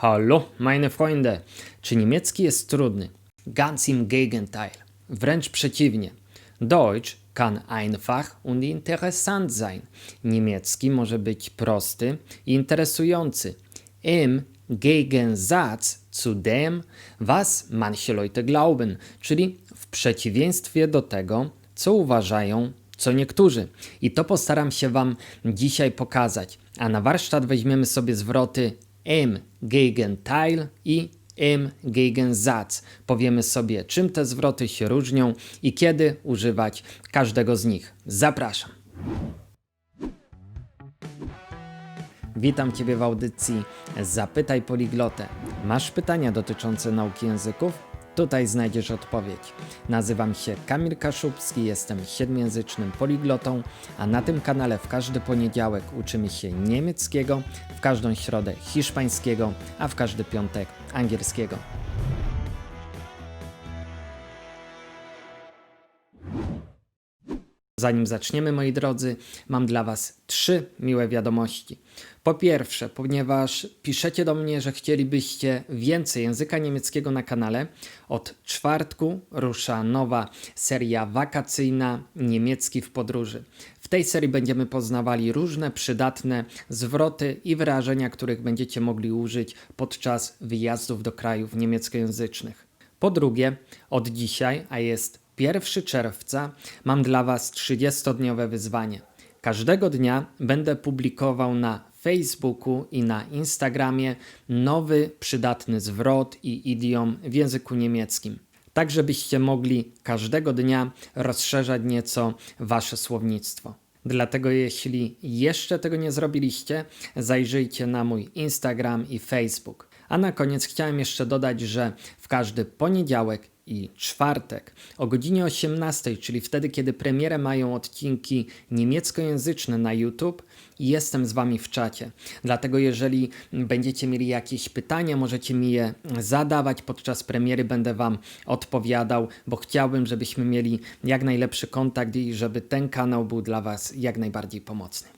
Hallo, meine Freunde. Czy niemiecki jest trudny? Ganz im Gegenteil. Wręcz przeciwnie. Deutsch kann einfach und interessant sein. Niemiecki może być prosty i interesujący. Im Gegensatz zu dem, was manche Leute glauben, czyli w przeciwieństwie do tego, co uważają co niektórzy. I to postaram się Wam dzisiaj pokazać. A na warsztat weźmiemy sobie zwroty im Gegenteil i im Gegensatz. Powiemy sobie, czym te zwroty się różnią i kiedy używać każdego z nich. Zapraszam. Witam Ciebie w audycji Zapytaj Poliglotę. Masz pytania dotyczące nauki języków? Tutaj znajdziesz odpowiedź. Nazywam się Kamil Kaszubski, jestem siedmiojęzycznym poliglotą, a na tym kanale w każdy poniedziałek uczymy się niemieckiego, w każdą środę hiszpańskiego, a w każdy piątek angielskiego. Zanim zaczniemy, moi drodzy, mam dla Was trzy miłe wiadomości. Po pierwsze, ponieważ piszecie do mnie, że chcielibyście więcej języka niemieckiego na kanale, od czwartku rusza nowa seria wakacyjna Niemiecki w podróży. W tej serii będziemy poznawali różne przydatne zwroty i wyrażenia, których będziecie mogli użyć podczas wyjazdów do krajów niemieckojęzycznych. Po drugie, od dzisiaj, a jest 1 czerwca, mam dla Was 30-dniowe wyzwanie. Każdego dnia będę publikował na Facebooku i na Instagramie nowy przydatny zwrot i idiom w języku niemieckim. Tak, żebyście mogli każdego dnia rozszerzać nieco Wasze słownictwo. Dlatego jeśli jeszcze tego nie zrobiliście, zajrzyjcie na mój Instagram i Facebook. A na koniec chciałem jeszcze dodać, że w każdy poniedziałek i czwartek o godzinie 18, czyli wtedy, kiedy premierę mają odcinki niemieckojęzyczne na YouTube, jestem z Wami w czacie. Dlatego, jeżeli będziecie mieli jakieś pytania, możecie mi je zadawać podczas premiery, będę Wam odpowiadał, bo chciałbym, żebyśmy mieli jak najlepszy kontakt i żeby ten kanał był dla Was jak najbardziej pomocny.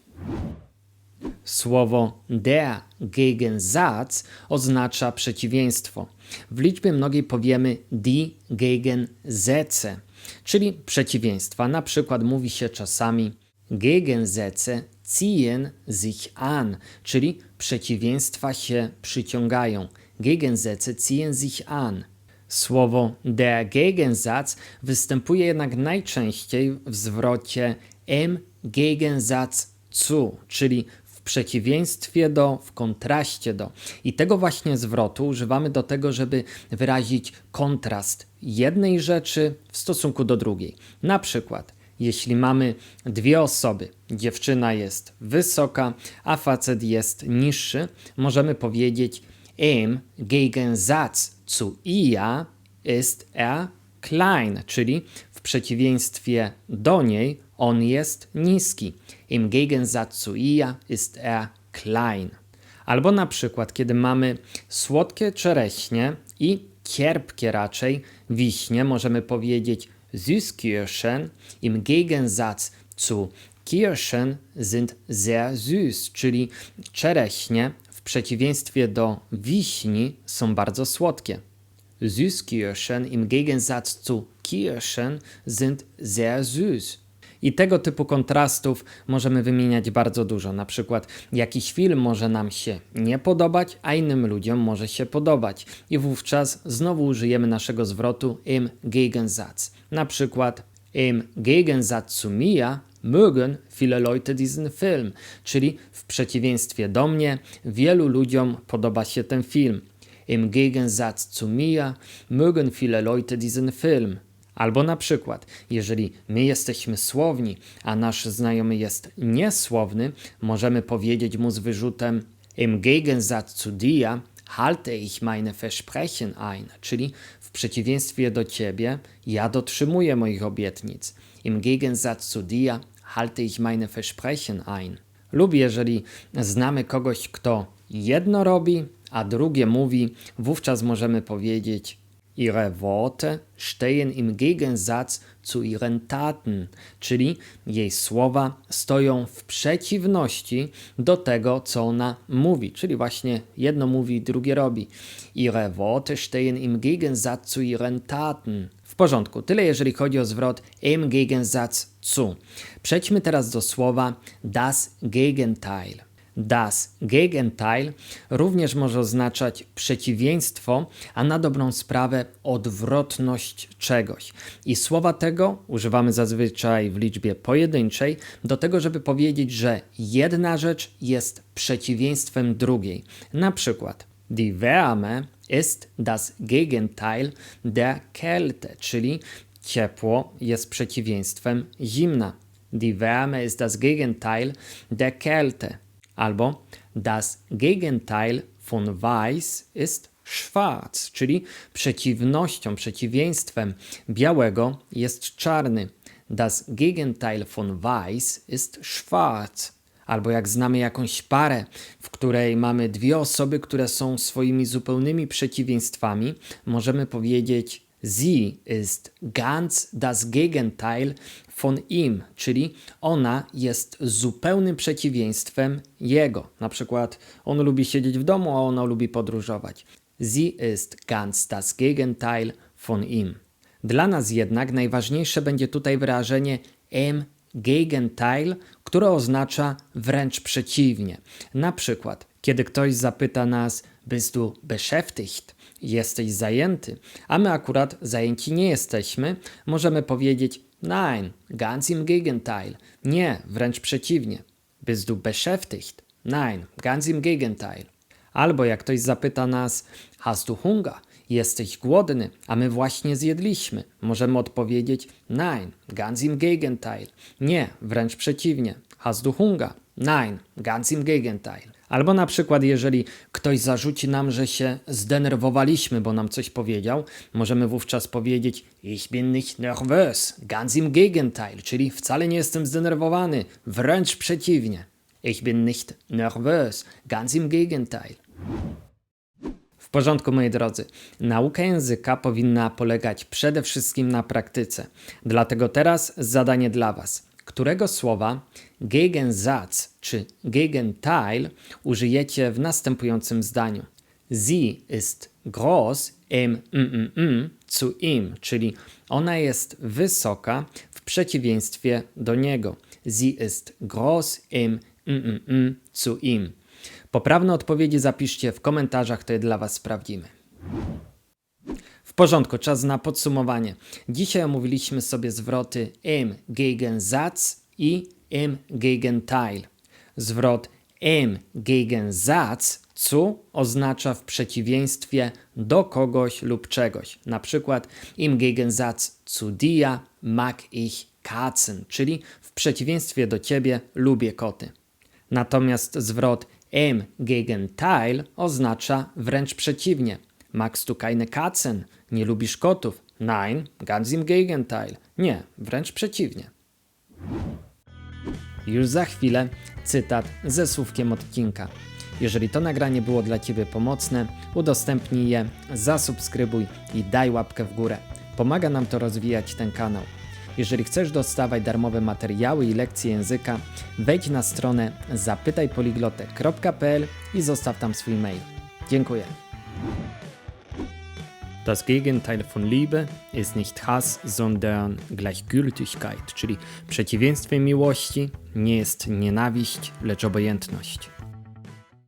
Słowo der Gegensatz oznacza przeciwieństwo. W liczbie mnogiej powiemy die Gegensätze, czyli przeciwieństwa. Na przykład mówi się czasami Gegensätze ziehen sich an, czyli przeciwieństwa się przyciągają. Gegensätze ziehen sich an. Słowo der Gegensatz występuje jednak najczęściej w zwrocie im Gegensatz zu, czyli w przeciwieństwie do, w kontraście do. I tego właśnie zwrotu używamy do tego, żeby wyrazić kontrast jednej rzeczy w stosunku do drugiej. Na przykład, jeśli mamy dwie osoby, dziewczyna jest wysoka, a facet jest niższy, możemy powiedzieć im Gegensatz zu ihr ist er klein, czyli przeciwieństwie do niej on jest niski. Im Gegensatz ihr ist er klein. Albo na przykład, kiedy mamy słodkie czereśnie i cierpkie raczej wiśnie, możemy powiedzieć Süßkirschen im Gegensatz zu Kirschen sind sehr süß, czyli czereśnie w przeciwieństwie do wiśni są bardzo słodkie. Süßkirschen im Gegensatz zu Kirschen sind sehr süß. I tego typu kontrastów możemy wymieniać bardzo dużo. Na przykład jakiś film może nam się nie podobać, a innym ludziom może się podobać. I wówczas znowu użyjemy naszego zwrotu im Gegensatz. Na przykład im Gegensatz zu mir mögen viele Leute diesen Film, czyli w przeciwieństwie do mnie wielu ludziom podoba się ten film. Im Gegensatz zu mir mögen viele Leute diesen Film. Albo na przykład, jeżeli my jesteśmy słowni, a nasz znajomy jest niesłowny, możemy powiedzieć mu z wyrzutem Im Gegensatz zu dir halte ich meine Versprechen ein, czyli w przeciwieństwie do ciebie ja dotrzymuję moich obietnic. Im Gegensatz zu dir halte ich meine Versprechen ein. Lub jeżeli znamy kogoś, kto jedno robi, a drugie mówi, wówczas możemy powiedzieć Ihre Worte stehen im Gegensatz zu ihren Taten, czyli jej słowa stoją w przeciwności do tego, co ona mówi, czyli właśnie jedno mówi, drugie robi. Ihre Worte stehen im Gegensatz zu ihren Taten. W porządku, tyle jeżeli chodzi o zwrot im Gegensatz zu. Przejdźmy teraz do słowa das Gegenteil. Das Gegenteil również może oznaczać przeciwieństwo, a na dobrą sprawę odwrotność czegoś. I słowa tego używamy zazwyczaj w liczbie pojedynczej do tego, żeby powiedzieć, że jedna rzecz jest przeciwieństwem drugiej. Na przykład Die Wärme ist das Gegenteil der Kälte, czyli ciepło jest przeciwieństwem zimna. Die Wärme ist das Gegenteil der Kälte. Albo das Gegenteil von weiß ist schwarz, czyli przeciwnością, przeciwieństwem białego jest czarny. Das Gegenteil von weiß ist schwarz. Albo jak znamy jakąś parę, w której mamy dwie osoby, które są swoimi zupełnymi przeciwieństwami, możemy powiedzieć Sie ist ganz das Gegenteil von ihm, czyli ona jest zupełnym przeciwieństwem jego. Na przykład on lubi siedzieć w domu, a ona lubi podróżować. Sie ist ganz das Gegenteil von ihm. Dla nas jednak najważniejsze będzie tutaj wyrażenie im Gegenteil, które oznacza wręcz przeciwnie. Na przykład, kiedy ktoś zapyta nas, bist du beschäftigt? Jesteś zajęty, a my akurat zajęci nie jesteśmy, możemy powiedzieć Nein, ganz im Gegenteil. Nie, wręcz przeciwnie. Bist du beschäftigt? Nein, ganz im Gegenteil. Albo jak ktoś zapyta nas, hast du Hunger? Jesteś głodny, a my właśnie zjedliśmy. Możemy odpowiedzieć, nein, ganz im Gegenteil. Nie, wręcz przeciwnie. Hast du Hunger? Nein, ganz im Gegenteil. Albo na przykład, jeżeli ktoś zarzuci nam, że się zdenerwowaliśmy, bo nam coś powiedział, możemy wówczas powiedzieć Ich bin nicht nervös, ganz im Gegenteil, czyli wcale nie jestem zdenerwowany, wręcz przeciwnie. Ich bin nicht nervös, ganz im Gegenteil. W porządku, moi drodzy. Nauka języka powinna polegać przede wszystkim na praktyce. Dlatego teraz zadanie dla Was. Którego słowa Gegensatz czy Gegenteil użyjecie w następującym zdaniu? Sie ist groß im mm, mm, zu ihm, czyli ona jest wysoka w przeciwieństwie do niego. Sie ist groß im mm, zu ihm. Poprawne odpowiedzi zapiszcie w komentarzach, to je dla Was sprawdzimy. W porządku, czas na podsumowanie. Dzisiaj omówiliśmy sobie zwroty im Gegensatz i im Gegenteil. Zwrot im Gegensatz zu oznacza w przeciwieństwie do kogoś lub czegoś. Na przykład im Gegensatz zu dir mag ich Katzen, czyli w przeciwieństwie do ciebie lubię koty. Natomiast zwrot im Gegenteil oznacza wręcz przeciwnie. Magst du keine Katzen? Nie lubisz kotów? Nein, ganz im Gegenteil. Nie, wręcz przeciwnie. Już za chwilę cytat ze słówkiem odcinka. Jeżeli to nagranie było dla Ciebie pomocne, udostępnij je, zasubskrybuj i daj łapkę w górę. Pomaga nam to rozwijać ten kanał. Jeżeli chcesz dostawać darmowe materiały i lekcje języka, wejdź na stronę zapytajpoliglotę.pl i zostaw tam swój mail. Dziękuję. Das Gegenteil von Liebe ist nicht Hass, sondern Gleichgültigkeit, czyli przeciwieństwem miłości nie jest nienawiść, lecz obojętność.